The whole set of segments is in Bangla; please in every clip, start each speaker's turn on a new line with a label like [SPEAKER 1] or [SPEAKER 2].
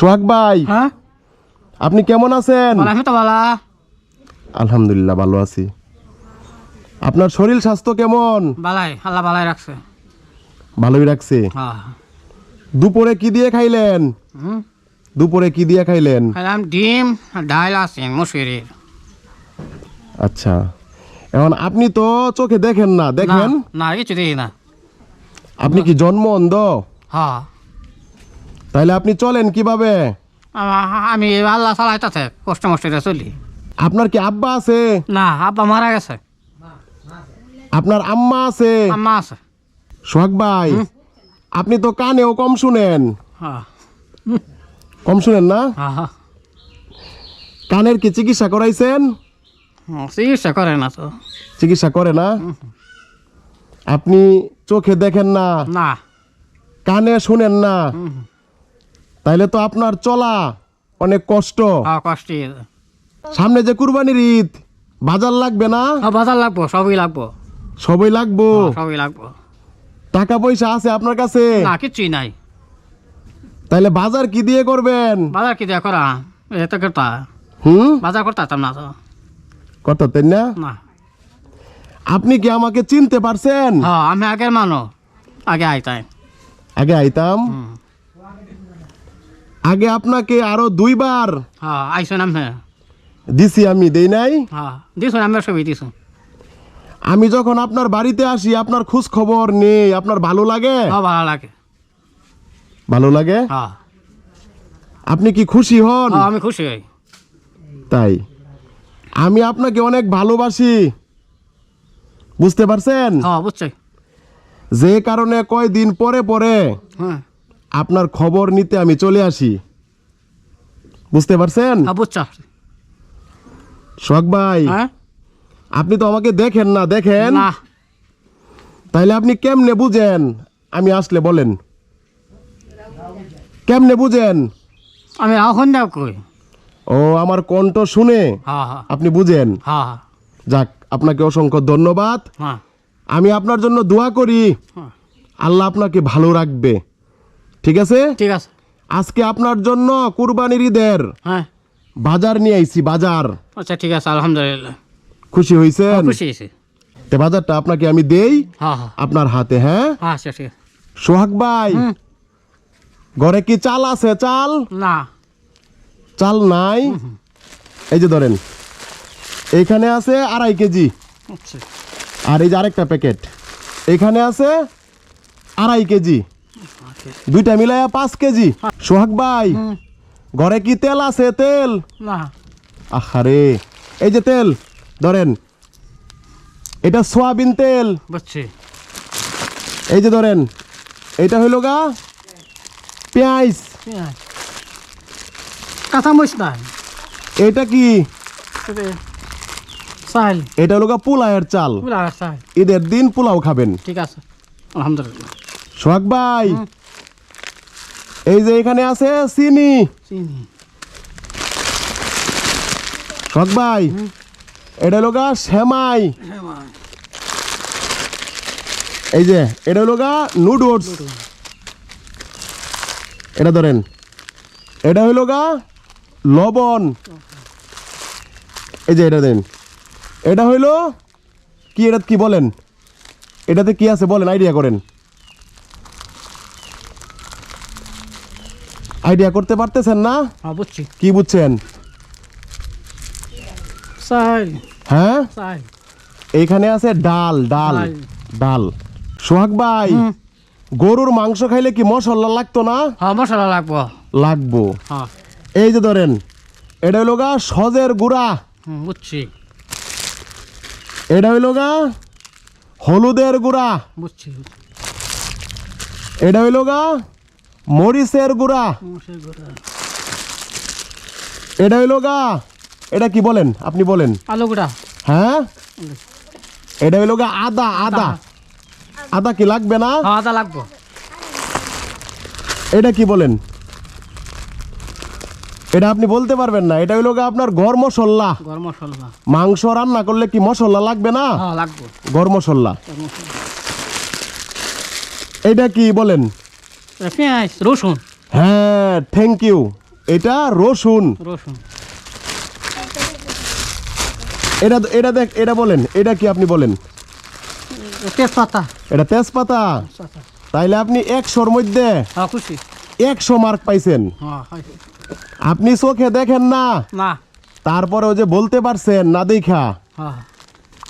[SPEAKER 1] সোহাগ ভাই।
[SPEAKER 2] হ্যাঁ?
[SPEAKER 1] আপনি কেমন আছেন?
[SPEAKER 2] আমি তো বলা?
[SPEAKER 1] আলহামদুলিল্লাহ ভালো আছি। আপনার শরীর স্বাস্থ্য কেমন?
[SPEAKER 2] আল্লাহ রাখছে।
[SPEAKER 1] ভালোই রাখছে?
[SPEAKER 2] হ্যাঁ।
[SPEAKER 1] দুপুরে কি দিয়ে খাইলেন? দুপুরে কি দিয়ে খাইলেন?
[SPEAKER 2] খাইলাম ডিম ডাল আছে মুসুরির।
[SPEAKER 1] আচ্ছা। এখন আপনি তো চোখে দেখেন না দেখেন?
[SPEAKER 2] না, না কিছু দেখি না।
[SPEAKER 1] আপনি কি জন্ম অন্ধ
[SPEAKER 2] হ্যাঁ।
[SPEAKER 1] তাইলে আপনি চলেন কীভাবে?
[SPEAKER 2] আমি আল্লাহ চালাইতেছে কষ্ট মষ্টে চলি।
[SPEAKER 1] আপনার কি আব্বা আছে?
[SPEAKER 2] না আব্বা মারা গেছে।
[SPEAKER 1] আপনার আম্মা আছে?
[SPEAKER 2] আম্মা আছে।
[SPEAKER 1] সোহাগ ভাই আপনি তো কানেও কম শুনেন।
[SPEAKER 2] হ্যাঁ।
[SPEAKER 1] কম শুনেন না?
[SPEAKER 2] হ্যাঁ হ্যাঁ।
[SPEAKER 1] কানের কি চিকিৎসা করাইছেন?
[SPEAKER 2] চিকিৎসা করে না তো।
[SPEAKER 1] চিকিৎসা করে না? আপনি চোখে দেখেন না?
[SPEAKER 2] না।
[SPEAKER 1] কানে শুনেন না। তাইলে তো আপনার চলা অনেক কষ্ট।
[SPEAKER 2] হ্যাঁ কষ্ট
[SPEAKER 1] সামনে যে কুরবানির ঈদ বাজার লাগবে না?
[SPEAKER 2] বাজার লাগবো সবই লাগবো।
[SPEAKER 1] সবই লাগবো?
[SPEAKER 2] হ্যাঁ, সবই লাগবো।
[SPEAKER 1] টাকা পয়সা আছে আপনার কাছে?
[SPEAKER 2] না কিছুই নাই।
[SPEAKER 1] তাইলে বাজার কি দিয়ে করবেন?
[SPEAKER 2] বাজার কি দিয়ে করা? এত করতা।
[SPEAKER 1] হুম?
[SPEAKER 2] বাজার করতে পারতাম না তো।
[SPEAKER 1] করতেন না?
[SPEAKER 2] না।
[SPEAKER 1] আপনি কি আমাকে চিনতে পারছেন?
[SPEAKER 2] হ্যাঁ আমি আগের মানো আগে আইতাম।
[SPEAKER 1] আগে আইতাম?
[SPEAKER 2] হুম।
[SPEAKER 1] আগে আপনাকে আরও দুইবার
[SPEAKER 2] হ্যাঁ আইসুন আমি
[SPEAKER 1] দিছি আমি দেই নাই?
[SPEAKER 2] হ্যাঁ দিছুন আমি ছবি দিছুন
[SPEAKER 1] আমি যখন আপনার বাড়িতে আসি আপনার খোঁজ খবর নেই আপনার ভালো লাগে?
[SPEAKER 2] হ্যাঁ ভালো লাগে।
[SPEAKER 1] ভালো লাগে?
[SPEAKER 2] হ্যাঁ।
[SPEAKER 1] আপনি কি খুশি হন?
[SPEAKER 2] হ্যাঁ আমি খুশি হই।
[SPEAKER 1] তাই। আমি আপনাকে অনেক ভালোবাসি। বুঝতে পারছেন?
[SPEAKER 2] হ্যাঁ বুঝছি
[SPEAKER 1] যে কারণে কয়দিন পরে পরে
[SPEAKER 2] হ্যাঁ।
[SPEAKER 1] আপনার খবর নিতে আমি চলে আসি। বুঝতে পারছেন?
[SPEAKER 2] হ্যাঁ
[SPEAKER 1] শখ ভাই
[SPEAKER 2] হ্যাঁ?
[SPEAKER 1] আপনি তো আমাকে দেখেন না দেখেন।
[SPEAKER 2] না।
[SPEAKER 1] তাইলে আপনি কেমনে বুঝেন? আমি আসলে বলেন। কেমনে বুঝেন?
[SPEAKER 2] আমি এখন কই।
[SPEAKER 1] ও আমার কণ্ঠ শুনে
[SPEAKER 2] হ্যাঁ
[SPEAKER 1] আপনি বুঝেন। যাক আপনাকে অসংখ্য ধন্যবাদ। আমি আপনার জন্য দোয়া করি। আল্লাহ আপনাকে ভালো রাখবে। ঠিক আছে?
[SPEAKER 2] ঠিক আছে।
[SPEAKER 1] আজকে আপনার জন্য কুরবানির ঈদের।
[SPEAKER 2] হ্যাঁ।
[SPEAKER 1] বাজার নিয়ে আইছি বাজার।
[SPEAKER 2] আচ্ছা ঠিক আছে আলহামদুলিল্লাহ।
[SPEAKER 1] খুশি হয়েছেন
[SPEAKER 2] খুশি হয়েছি
[SPEAKER 1] তে বাজারটা আপনাকে আমি দেই
[SPEAKER 2] হ্যাঁ হ্যাঁ।
[SPEAKER 1] আপনার হাতে হ্যাঁ?
[SPEAKER 2] হ্যাঁ আচ্ছা ঠিক আছে।
[SPEAKER 1] সোহাগ ভাই ঘরে কি চাল আছে? চাল?
[SPEAKER 2] না।
[SPEAKER 1] চাল নাই? এই যে ধরেন এইখানে আছে আড়াই কেজি।
[SPEAKER 2] আচ্ছা।
[SPEAKER 1] আর এই যে আরেকটা প্যাকেট এখানে আছে আড়াই কেজি। দুইটা মিলাইয়া পাঁচ কেজি। সোহাগ ভাই ঘরে কি তেল আছে? তেল?
[SPEAKER 2] না।
[SPEAKER 1] আহারে এই যে তেল ধরেন এটা সোয়াবিন তেল।
[SPEAKER 2] বুঝছি।
[SPEAKER 1] এই যে ধরেন এটা হইল গা পেঁয়াজ।
[SPEAKER 2] পেঁয়াজ। কাঁচা মরিচ নাই।
[SPEAKER 1] এটা কি?
[SPEAKER 2] এটা চাল।
[SPEAKER 1] এটা হলো গা পোলাওয়ের চাল।
[SPEAKER 2] চাল।
[SPEAKER 1] ঈদের দিন পোলাও খাবেন।
[SPEAKER 2] ঠিক আছে। আলহামদুলিল্লাহ।
[SPEAKER 1] সোহাগ ভাই। এই যে এখানে আছে চিনি।
[SPEAKER 2] চিনি।
[SPEAKER 1] ভাই এটা গা সেমাই। এই যে এটা হলো গা নুডলস। এটা ধরেন এটা হইল গা লবণ। এই যে এটা দেন এটা হইল কি এটা কি বলেন? এটাতে কি আছে বলেন আইডিয়া করেন। আইডিয়া করতে পারতেছেন না?
[SPEAKER 2] হ্যাঁ বুঝছি।
[SPEAKER 1] কি বুঝছেন?
[SPEAKER 2] চাল
[SPEAKER 1] হ্যাঁ?
[SPEAKER 2] চাল
[SPEAKER 1] এইখানে আছে ডাল ডাল
[SPEAKER 2] ডাল।
[SPEAKER 1] সোহাগ ভাই গরুর মাংস খাইলে কি মশলা লাগতো না?
[SPEAKER 2] হ্যাঁ মশলা লাগবো।
[SPEAKER 1] লাগবো।
[SPEAKER 2] হ্যাঁ।
[SPEAKER 1] এই যে ধরেন এটা হইল গা সজের গুঁড়া।
[SPEAKER 2] বুঝছি।
[SPEAKER 1] এটা হইল গা হলুদের গুঁড়া।
[SPEAKER 2] বুঝছি।
[SPEAKER 1] এটা হইল গা মরিচের গুঁড়া। এটা হইল গা এটা কি বলেন? আপনি বলেন।
[SPEAKER 2] আলু গুঁড়া।
[SPEAKER 1] হ্যাঁ? এটা হইল গা আদা আদা। আদা। কি লাগবে না?
[SPEAKER 2] হ্যাঁ আদা লাগবো।
[SPEAKER 1] এটা কি বলেন? এটা আপনি বলতে পারবেন না। এটা হইল গা আপনার গরম মশলা। মাংস রান্না করলে কি মশলা লাগবে না?
[SPEAKER 2] হ্যাঁ লাগবো।
[SPEAKER 1] গরম মশলা। এটা কি বলেন?
[SPEAKER 2] পেঁয়াজ রসুন।
[SPEAKER 1] হ্যাঁ থ্যাংক ইউ এটা রসুন।
[SPEAKER 2] রসুন।
[SPEAKER 1] এটা এটা দেখ এটা বলেন এটা কি আপনি বলেন?
[SPEAKER 2] তেজপাতা।
[SPEAKER 1] এটা তেজপাতা? তাইলে আপনি একশোর মধ্যে
[SPEAKER 2] হ্যাঁ খুশি।
[SPEAKER 1] একশো মার্ক পাইছেন।
[SPEAKER 2] হ্যাঁ
[SPEAKER 1] আপনি চোখে দেখেন না।
[SPEAKER 2] না।
[SPEAKER 1] তারপরেও যে বলতে পারছেন না দেখা।
[SPEAKER 2] হ্যাঁ।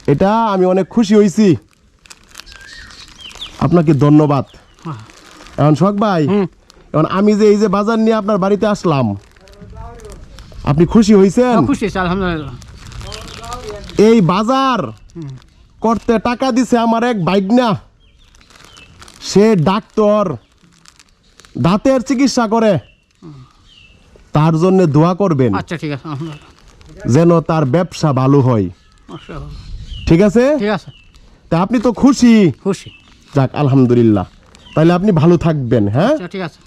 [SPEAKER 1] এটা আমি অনেক খুশি হয়েছি আপনাকে ধন্যবাদ। এখন শখ ভাই। এখন আমি যে এই যে বাজার নিয়ে আপনার বাড়িতে আসলাম আপনি খুশি হয়েছেন
[SPEAKER 2] হ্যাঁ, খুশি আলহামদুলিল্লাহ।
[SPEAKER 1] এই বাজার করতে টাকা দিছে আমার এক বাইক না সে ডাক্তার দাঁতের চিকিৎসা করে। তার জন্য দোয়া করবেন
[SPEAKER 2] আচ্ছা ঠিক আছে
[SPEAKER 1] যেন তার ব্যবসা ভালো হয়। ঠিক আছে?
[SPEAKER 2] ঠিক আছে।
[SPEAKER 1] তা আপনি তো খুশি?
[SPEAKER 2] খুশি।
[SPEAKER 1] যাক আলহামদুলিল্লাহ। তাহলে আপনি ভালো থাকবেন হ্যাঁ?
[SPEAKER 2] আচ্ছা ঠিক আছে।